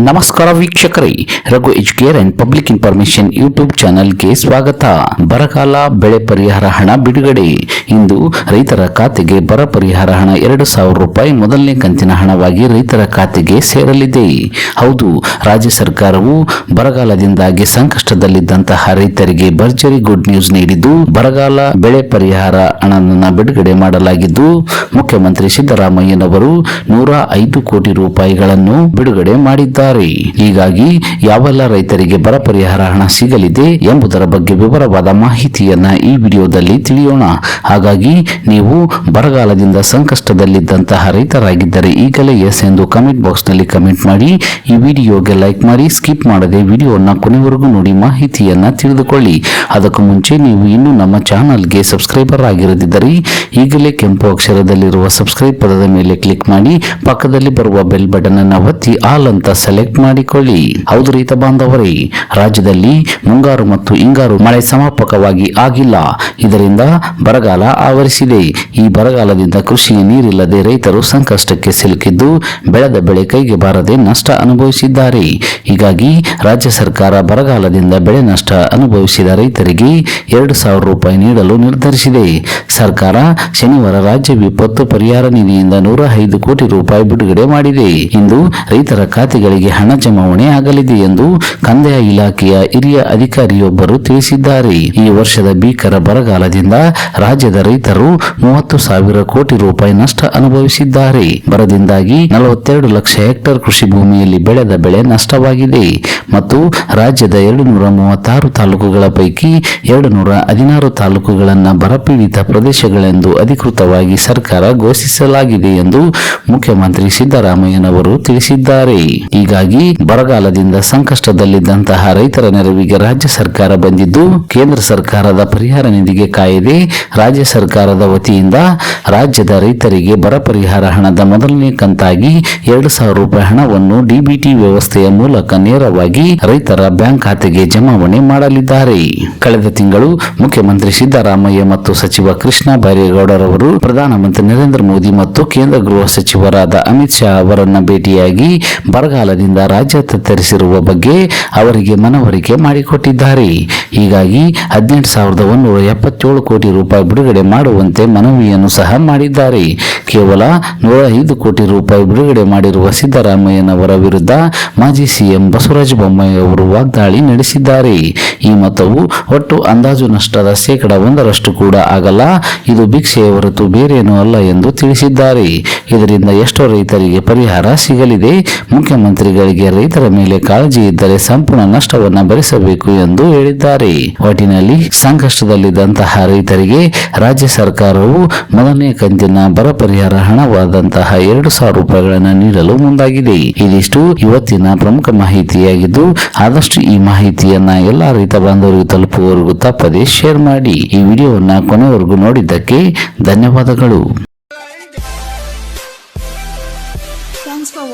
ನಮಸ್ಕಾರ ವೀಕ್ಷಕರೇ, Raghu educare and public information YouTube ಚಾನೆಲ್ಗೆ ಸ್ವಾಗತ. ಬರಗಾಲ ಬೆಳೆ ಪರಿಹಾರ ಹಣ ಬಿಡುಗಡೆ. ಇಂದು ರೈತರ ಖಾತೆಗೆ ಬರ ಪರಿಹಾರ ಹಣ ಎರಡು ಸಾವಿರ ರೂಪಾಯಿ ಮೊದಲನೇ ಕಂತಿನ ಹಣವಾಗಿ ರೈತರ ಖಾತೆಗೆ ಸೇರಲಿದೆ. ಹೌದು, ರಾಜ್ಯ ಸರ್ಕಾರವು ಬರಗಾಲದಿಂದಾಗಿ ಸಂಕಷ್ಟದಲ್ಲಿದ್ದಂತಹ ರೈತರಿಗೆ ಭರ್ಜರಿ ಗುಡ್ ನ್ಯೂಸ್ ನೀಡಿದ್ದು, ಬರಗಾಲ ಬೆಳೆ ಪರಿಹಾರ ಹಣವನ್ನು ಬಿಡುಗಡೆ ಮಾಡಲಾಗಿದ್ದು, ಮುಖ್ಯಮಂತ್ರಿ ಸಿದ್ದರಾಮಯ್ಯನವರು ನೂರ ಐದು ಕೋಟಿ ರೂಪಾಯಿಗಳನ್ನು ಬಿಡುಗಡೆ ಮಾಡಿದ್ದಾರೆ. ಹೀಗಾಗಿ ಯಾವೆಲ್ಲ ರೈತರಿಗೆ ಬರ ಪರಿಹಾರ ಹಣ ಸಿಗಲಿದೆ ಎಂಬುದರ ಬಗ್ಗೆ ವಿವರವಾದ ಮಾಹಿತಿಯನ್ನ ಈ ವಿಡಿಯೋದಲ್ಲಿ ತಿಳಿಯೋಣ. ಹಾಗಾಗಿ ನೀವು ಬರಗಾಲದಿಂದ ಸಂಕಷ್ಟದಲ್ಲಿದ್ದಂತಹ ರೈತರಾಗಿದ್ದರೆ ಈಗಲೇ ಎಸ್ ಎಂದು ಕಮೆಂಟ್ ಬಾಕ್ಸ್ನಲ್ಲಿ ಕಮೆಂಟ್ ಮಾಡಿ. ಈ ವಿಡಿಯೋಗೆ ಲೈಕ್ ಮಾಡಿ ಸ್ಕಿಪ್ ಮಾಡದೆ ವಿಡಿಯೋನ ಕೊನೆವರೆಗೂ ನೋಡಿ ಮಾಹಿತಿಯನ್ನ ತಿಳಿದುಕೊಳ್ಳಿ. ಅದಕ್ಕೂ ಮುಂಚೆ ನೀವು ಇನ್ನೂ ನಮ್ಮ ಚಾನಲ್ಗೆ ಸಬ್ಸ್ಕ್ರೈಬರ್ ಆಗಿರದಿದ್ದರೆ ಈಗಲೇ ಕೆಂಪು ಅಕ್ಷರದಲ್ಲಿರುವ ಸಬ್ಸ್ಕ್ರೈಬ್ ಪದದ ಮೇಲೆ ಕ್ಲಿಕ್ ಮಾಡಿ. ಪಕ್ಕದಲ್ಲಿ ಬರುವ ಬೆಲ್ ಬಟನ್ ಅನ್ನು ಒತ್ತಿ, ಆಲ್ ಅಂತ ಸೆಲೆಕ್ಟ್ ಮಾಡಿಕೊಳ್ಳಿ. ಹೌದು ರೈತ ಬಾಂಧವರೇ, ರಾಜ್ಯದಲ್ಲಿ ಮುಂಗಾರು ಮತ್ತು ಹಿಂಗಾರು ಮಳೆ ಸಮರ್ಪಕವಾಗಿ ಆಗಿಲ್ಲ. ಇದರಿಂದ ಬರಗಾಲ ಆವರಿಸಿದೆ. ಈ ಬರಗಾಲದಿಂದ ಕೃಷಿಗೆ ನೀರಿಲ್ಲದೆ ರೈತರು ಸಂಕಷ್ಟಕ್ಕೆ ಸಿಲುಕಿದ್ದು, ಬೆಳೆದ ಬೆಳೆ ಕೈಗೆ ಬಾರದೆ ನಷ್ಟ ಅನುಭವಿಸಿದ್ದಾರೆ. ಹೀಗಾಗಿ ರಾಜ್ಯ ಸರ್ಕಾರ ಬರಗಾಲದಿಂದ ಬೆಳೆ ನಷ್ಟ ಅನುಭವಿಸಿದ ರೈತರಿಗೆ ಎರಡು ಸಾವಿರ ರೂಪಾಯಿ ನೀಡಲು ನಿರ್ಧರಿಸಿದೆ. ಸರ್ಕಾರ ಶನಿವಾರ ರಾಜ್ಯ ವಿಪತ್ತು ಪರಿಹಾರ ನಿಧಿಯಿಂದ ನೂರ ಐದು ಕೋಟಿ ರೂಪಾಯಿ ಬಿಡುಗಡೆ ಮಾಡಿದೆ. ಇಂದು ರೈತರ ಖಾತೆಗಳಿಗೆ ಹಣ ಜಮಾವಣೆ ಆಗಲಿದೆ ಎಂದು ಕಂದಾಯ ಇಲಾಖೆಯ ಹಿರಿಯ ಅಧಿಕಾರಿಯೊಬ್ಬರು ತಿಳಿಸಿದ್ದಾರೆ. ಈ ವರ್ಷದ ಭೀಕರ ಬರಗಾಲದಿಂದ ರಾಜ್ಯದ ರೈತರು ಮೂವತ್ತು ಸಾವಿರ ಕೋಟಿ ರೂಪಾಯಿ ನಷ್ಟ ಅನುಭವಿಸಿದ್ದಾರೆ. ಬರದಿಂದಾಗಿ ನಲವತ್ತೆರಡು ಲಕ್ಷ ಹೆಕ್ಟೇರ್ ಕೃಷಿ ಭೂಮಿಯಲ್ಲಿ ಬೆಳೆದ ಬೆಳೆ ನಷ್ಟವಾಗಿದೆ ಮತ್ತು ರಾಜ್ಯದ ಎರಡು ನೂರ ಮೂವತ್ತಾರು ತಾಲೂಕುಗಳ ಪೈಕಿ ಎರಡು ನೂರ ಹದಿನಾರು ತಾಲೂಕುಗಳನ್ನು ಬರಪೀಡಿತ ಪ್ರದೇಶಗಳೆಂದು ಅಧಿಕೃತವಾಗಿ ಸರ್ಕಾರ ಘೋಷಿಸಲಾಗಿದೆ ಎಂದು ಮುಖ್ಯಮಂತ್ರಿ ಸಿದ್ದರಾಮಯ್ಯನವರು ತಿಳಿಸಿದ್ದಾರೆ. ಹೀಗಾಗಿ ಬರಗಾಲದಿಂದ ಸಂಕಷ್ಟದಲ್ಲಿದ್ದಂತಹ ರೈತರ ನೆರವಿಗೆ ರಾಜ್ಯ ಸರ್ಕಾರ ಬಂದಿದ್ದು, ಕೇಂದ್ರ ಸರ್ಕಾರದ ಪರಿಹಾರ ನಿಧಿಗೆ ಕಾಯದೆ ರಾಜ್ಯ ಸರ್ಕಾರದ ವತಿಯಿಂದ ರಾಜ್ಯದ ರೈತರಿಗೆ ಬರ ಪರಿಹಾರ ಹಣದ ಮೊದಲನೇ ಕಂತಾಗಿ ಎರಡು ಸಾವಿರ ರೂಪಾಯಿ ಹಣವನ್ನು ಡಿಬಿಟಿ ವ್ಯವಸ್ಥೆಯ ಮೂಲಕ ನೇರವಾಗಿ ರೈತರ ಬ್ಯಾಂಕ್ ಖಾತೆಗೆ ಜಮಾವಣೆ ಮಾಡಲಿದ್ದಾರೆ. ಕಳೆದ ತಿಂಗಳು ಮುಖ್ಯಮಂತ್ರಿ ಸಿದ್ದರಾಮಯ್ಯ ಮತ್ತು ಸಚಿವ ಕೃಷ್ಣ ಬೈರೇಗೌಡರವರು ಪ್ರಧಾನಮಂತ್ರಿ ನರೇಂದ್ರ ಮೋದಿ ಮತ್ತು ಕೇಂದ್ರ ಗೃಹ ಸಚಿವರಾದ ಅಮಿತ್ ಶಾ ಅವರನ್ನ ಭೇಟಿಯಾಗಿ ಬರಗಾಲದಿಂದ ರಾಜ್ಯ ತತ್ತರಿಸಿರುವ ಬಗ್ಗೆ ಅವರಿಗೆ ಮನವರಿಕೆ ಮಾಡಿಕೊಟ್ಟಿದ್ದಾರೆ. ಹೀಗಾಗಿ ಹದಿನೆಂಟು ಸಾವಿರದ ಒಂದೂರ ಎಪ್ಪತ್ತೇಳು ಕೋಟಿ ರೂಪಾಯಿ ಬಿಡುಗಡೆ ಮಾಡುವಂತೆ ಮನವಿಯನ್ನು ಸಹ ಮಾಡಿದ್ದಾರೆ. ಕೇವಲ ನೂರ ಐದು ಕೋಟಿ ರೂಪಾಯಿ ಬಿಡುಗಡೆ ಮಾಡಿರುವ ಸಿದ್ದರಾಮಯ್ಯನವರ ವಿರುದ್ಧ ಮಾಜಿ ಸಿಎಂ ಬಸವರಾಜ ಬೊಮ್ಮಾಯಿ ಅವರು ವಾಗ್ದಾಳಿ ನಡೆಸಿದ್ದಾರೆ. ಈ ಮೊತ್ತವು ಒಟ್ಟು ಅಂದಾಜು ನಷ್ಟದ ಶೇಕಡ ಒಂದರಷ್ಟು ಕೂಡ ಆಗಲ್ಲ. ಇದು ಭಿಕ್ಷೆಯ ಹೊರತು ಬೇರೇನೂ ಅಲ್ಲ ಎಂದು ತಿಳಿಸಿದ್ದಾರೆ. ಇದರಿಂದ ಎಷ್ಟೋ ರೈತರಿಗೆ ಪರಿಹಾರ ಸಿಗಲಿದೆ. ಮುಖ್ಯಮಂತ್ರಿಗಳಿಗೆ ರೈತರ ಮೇಲೆ ಕಾಳಜಿ ಇದ್ದರೆ ಸಂಪೂರ್ಣ ನಷ್ಟವನ್ನು ಭರಿಸಬೇಕು ಎಂದು ಹೇಳಿದ್ದಾರೆ. ಒಟ್ಟಿನಲ್ಲಿ ಸಂಕಷ್ಟದಲ್ಲಿದ್ದಂತಹ ರೈತರಿಗೆ ರಾಜ್ಯ ಸರ್ಕಾರವು ಮೊದಲನೇ ಕಂತಿನ ಬರ ಪರಿಹಾರ ಹಣವಾದಂತಹ ಎರಡು ಸಾವಿರ ರೂಪಾಯಿಗಳನ್ನು ನೀಡಲು ಮುಂದಾಗಿದೆ. ಇದಿಷ್ಟು ಇವತ್ತಿನ ಪ್ರಮುಖ ಮಾಹಿತಿಯಾಗಿದ್ದು, ಆದಷ್ಟು ಈ ಮಾಹಿತಿಯನ್ನ ಎಲ್ಲಾ ರೈತ ಬಾಂಧವರಿಗೂ ತಲುಪುವವರೆಗೂ ತಪ್ಪದೇ ಶೇರ್ ಮಾಡಿ. ಈ ವಿಡಿಯೋವನ್ನ ಕೊನೆವರೆಗೂ ನೋಡಿದ್ದಕ್ಕೆ ಧನ್ಯವಾದಗಳು.